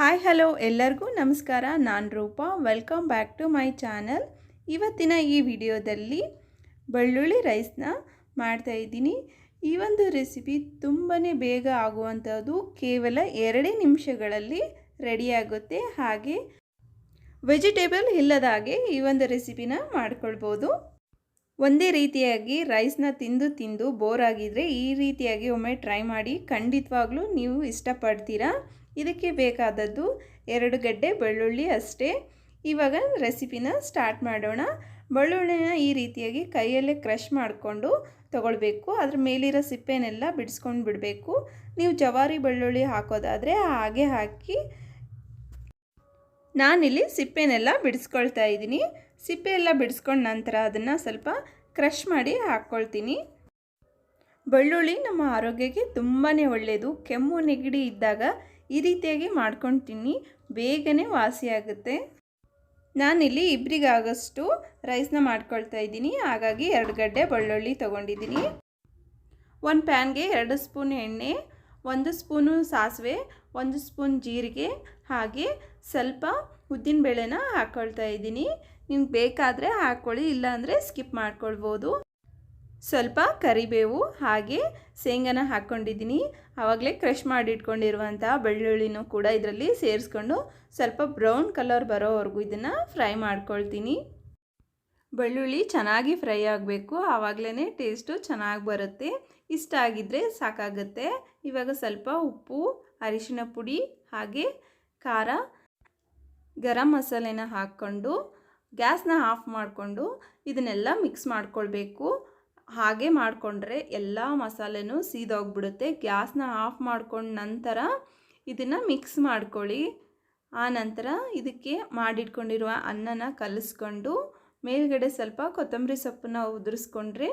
Hi hello ಎಲ್ಲರಿಗೂ ನಮಸ್ಕಾರ. ನಾನು Roopa. Welcome back to my channel ಇವತ್ತಿನ ಈ ವಿಡಿಯೋದಲ್ಲಿ ಬೆಳ್ಳುಳ್ಳಿ ರೈಸ್ನ ಮಾಡ್ತಾಯಿದ್ದೀನಿ ಈ ಒಂದು ರೆಸಿಪಿ ತುಂಬಾ ಬೇಗ ಆಗುವಂಥದ್ದು ಕೇವಲ ಎರಡೇ ನಿಮಿಷಗಳಲ್ಲಿ ರೆಡಿಯಾಗುತ್ತೆ ಹಾಗೆ ವೆಜಿಟೇಬಲ್ ಇಲ್ಲದಾಗೆ ಈ ಒಂದು ರೆಸಿಪಿನ ಮಾಡ್ಕೊಳ್ಬೋದು. ಒಂದೇ ರೀತಿಯಾಗಿ ರೈಸ್ನ ತಿಂದು ತಿಂದು ಬೋರ್ ಆಗಿದ್ರೆ ಈ ರೀತಿಯಾಗಿ ಒಮ್ಮೆ ಟ್ರೈ ಮಾಡಿ ಖಂಡಿತವಾಗ್ಲೂ ನೀವು ಇಷ್ಟಪಡ್ತೀರಾ? ಇದಕ್ಕೆ ಬೇಕಾದದ್ದು ಎರಡು ಗಡ್ಡೆ ಬೆಳ್ಳುಳ್ಳಿ ಅಷ್ಟೇ. ಇವಾಗ ರೆಸಿಪಿನ ಸ್ಟಾರ್ಟ್ ಮಾಡೋಣ. ಬೆಳ್ಳುಳ್ಳಿನ ಈ ರೀತಿಯಾಗಿ ಕೈಯಲ್ಲೇ ಕ್ರಷ್ ಮಾಡಿಕೊಂಡು ತಗೊಳ್ಬೇಕು. ಅದ್ರ ಮೇಲಿರೋ ಸಿಪ್ಪೆನೆಲ್ಲ ಬಿಡಿಸ್ಕೊಂಡು ಬಿಡಬೇಕು. ನೀವು ಜವಾರಿ ಬೆಳ್ಳುಳ್ಳಿ ಹಾಕೋದಾದರೆ ಹಾಗೆ ಹಾಕಿ ನಾನಿಲ್ಲಿ ಸಿಪ್ಪೆನೆಲ್ಲ ಬಿಡಿಸ್ಕೊಳ್ತಾ ಇದ್ದೀನಿ. ಸಿಪ್ಪೆ ಎಲ್ಲ ಬಿಡಿಸ್ಕೊಂಡ ನಂತರ ಅದನ್ನು ಸ್ವಲ್ಪ ಕ್ರಷ್ ಮಾಡಿ ಹಾಕ್ಕೊಳ್ತೀನಿ. ಬೆಳ್ಳುಳ್ಳಿ ನಮ್ಮ ಆರೋಗ್ಯಕ್ಕೆ ತುಂಬಾ ಒಳ್ಳೆಯದು ಕೆಮ್ಮು, ನೆಗಡಿ ಇದ್ದಾಗ ಈ ರೀತಿಯಾಗಿ ಮಾಡ್ಕೊಂಡು ತಿನ್ನಿ ಬೇಗನೆ ವಾಸಿಯಾಗುತ್ತೆ. ನಾನಿಲ್ಲಿ ಇಬ್ಬರಿಗಾಗಷ್ಟು ರೈಸ್ನ ಮಾಡ್ಕೊಳ್ತಾ ಇದ್ದೀನಿ. ಹಾಗಾಗಿ ಎರಡು ಗಡ್ಡೆ ಬೆಳ್ಳುಳ್ಳಿ ತೊಗೊಂಡಿದ್ದೀನಿ. ಒಂದು ಪ್ಯಾನ್ಗೆ ಎರಡು ಸ್ಪೂನ್ ಎಣ್ಣೆ, ಒಂದು ಸ್ಪೂನು ಸಾಸಿವೆ, ಒಂದು ಸ್ಪೂನ್ ಜೀರಿಗೆ ಹಾಗೆ ಸ್ವಲ್ಪ ಉದ್ದಿನಬೇಳೆನ ಹಾಕ್ಕೊಳ್ತಾ ಇದ್ದೀನಿ. ನಿಮ್ಗೆ ಬೇಕಾದರೆ ಹಾಕ್ಕೊಳ್ಳಿ ಇಲ್ಲಾಂದರೆ ಸ್ಕಿಪ್ ಮಾಡ್ಕೊಳ್ಬೋದು. ಸ್ವಲ್ಪ ಕರಿಬೇವು, ಹಾಗೆ ಶೇಂಗಾನ ಹಾಕ್ಕೊಂಡಿದ್ದೀನಿ ಆವಾಗಲೇ ಕ್ರಷ್ ಮಾಡಿಟ್ಕೊಂಡಿರುವಂಥ ಬೆಳ್ಳುಳ್ಳಿನೂ ಕೂಡ ಇದರಲ್ಲಿ ಸೇರಿಸ್ಕೊಂಡು ಸ್ವಲ್ಪ ಬ್ರೌನ್ ಕಲರ್ ಬರೋವರೆಗೂ ಇದನ್ನು ಫ್ರೈ ಮಾಡ್ಕೊಳ್ತೀನಿ. ಬೆಳ್ಳುಳ್ಳಿ ಚೆನ್ನಾಗಿ ಫ್ರೈ ಆಗಬೇಕು. ಆವಾಗಲೇ ಟೇಸ್ಟು ಚೆನ್ನಾಗಿ ಬರುತ್ತೆ. ಇಷ್ಟ ಆಗಿದ್ದರೆ ಸಾಕಾಗುತ್ತೆ. ಇವಾಗ ಸ್ವಲ್ಪ ಉಪ್ಪು, ಅರಿಶಿನ ಪುಡಿ, ಹಾಗೆ ಖಾರ ಗರಂ ಮಸಾಲೆನ ಹಾಕ್ಕೊಂಡು ಗ್ಯಾಸ್ನ ಆಫ್ ಮಾಡಿಕೊಂಡು ಇದನ್ನೆಲ್ಲ ಮಿಕ್ಸ್ ಮಾಡ್ಕೊಳ್ಬೇಕು. ಹಾಗೆ ಮಾಡಿಕೊಂಡ್ರೆ ಎಲ್ಲ ಮಸಾಲೆನೂ ಸೀದೋಗ್ಬಿಡುತ್ತೆ. ಗ್ಯಾಸ್ನ ಆಫ್ ಮಾಡ್ಕೊಂಡ ನಂತರ ಇದನ್ನು ಮಿಕ್ಸ್ ಮಾಡ್ಕೊಳ್ಳಿ. ಆ ನಂತರ ಇದಕ್ಕೆ ಮಾಡಿಟ್ಕೊಂಡಿರುವ ಅನ್ನನ ಕಲಿಸ್ಕೊಂಡು ಮೇಲ್ಗಡೆ ಸ್ವಲ್ಪ ಕೊತ್ತಂಬರಿ ಸೊಪ್ಪನ್ನ ಉದುರಿಸ್ಕೊಂಡ್ರೆ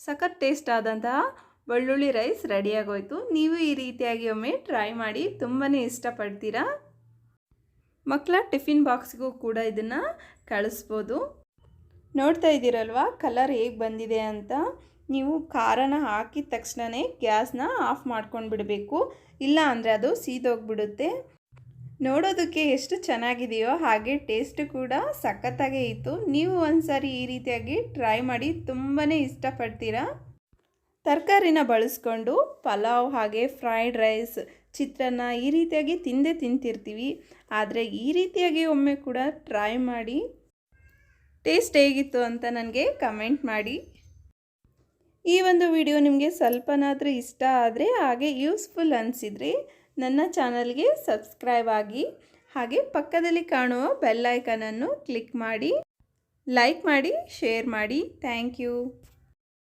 ಸಖತ್ ಟೇಸ್ಟ್ ಆದಂತಹ ಬೆಳ್ಳುಳ್ಳಿ ರೈಸ್ ರೆಡಿಯಾಗೋಯ್ತು ನೀವು ಈ ರೀತಿಯಾಗಿ ಒಮ್ಮೆ ಟ್ರೈ ಮಾಡಿ ತುಂಬಾ ಇಷ್ಟಪಡ್ತೀರಾ? ಮಕ್ಕಳ ಟಿಫಿನ್ ಬಾಕ್ಸ್ಗೂ ಕೂಡ ಇದನ್ನು ಕಳಿಸ್ಬೋದು. ನೋಡ್ತಾ ಇದ್ದೀರಲ್ವ? ಕಲರ್ ಹೇಗೆ ಬಂದಿದೆ ಅಂತ? ನೀವು ಖಾರನ ಹಾಕಿದ ತಕ್ಷಣವೇ ಗ್ಯಾಸ್ನ ಆಫ್ ಮಾಡ್ಕೊಂಡು ಬಿಡಬೇಕು. ಇಲ್ಲ ಅಂದರೆ ಅದು ಸೀದೋಗ್ಬಿಡುತ್ತೆ. ನೋಡೋದಕ್ಕೆ ಎಷ್ಟು ಚೆನ್ನಾಗಿದೆಯೋ ಹಾಗೆ ಟೇಸ್ಟ್ ಕೂಡ ಸಖತ್ತಾಗೇ ಇತ್ತು. ನೀವು ಒಂದ್ಸಾರಿ ಈ ರೀತಿಯಾಗಿ ಟ್ರೈ ಮಾಡಿ ತುಂಬಾ ಇಷ್ಟಪಡ್ತೀರಾ? ತರಕಾರಿನ ಬಳಸ್ಕೊಂಡು ಪಲಾವ್ ಹಾಗೆ ಫ್ರೈಡ್ ರೈಸ್ ಚಿತ್ರಾನ್ನ ಈ ರೀತಿಯಾಗಿ ತಿಂದೇ ತಿಂತಿರ್ತೀವಿ. ಆದರೆ ಈ ರೀತಿಯಾಗಿ ಒಮ್ಮೆ ಕೂಡ ಟ್ರೈ ಮಾಡಿ ಟೇಸ್ಟ್ ಹೇಗಿತ್ತು ಅಂತ ನನಗೆ ಕಮೆಂಟ್ ಮಾಡಿ. ಈ ಒಂದು ವಿಡಿಯೋ ನಿಮಗೆ ಸ್ವಲ್ಪನಾದರೂ ಇಷ್ಟ ಆದರೆ ಹಾಗೆ ಯೂಸ್ಫುಲ್ ಅನಿಸಿದರೆ ನನ್ನ ಚಾನಲ್ಗೆ ಸಬ್ಸ್ಕ್ರೈಬ್ ಆಗಿ. ಹಾಗೆ ಪಕ್ಕದಲ್ಲಿ ಕಾಣುವ ಬೆಲ್ಲೈಕನನ್ನು ಕ್ಲಿಕ್ ಮಾಡಿ ಲೈಕ್ ಮಾಡಿ ಶೇರ್ ಮಾಡಿ. Thank you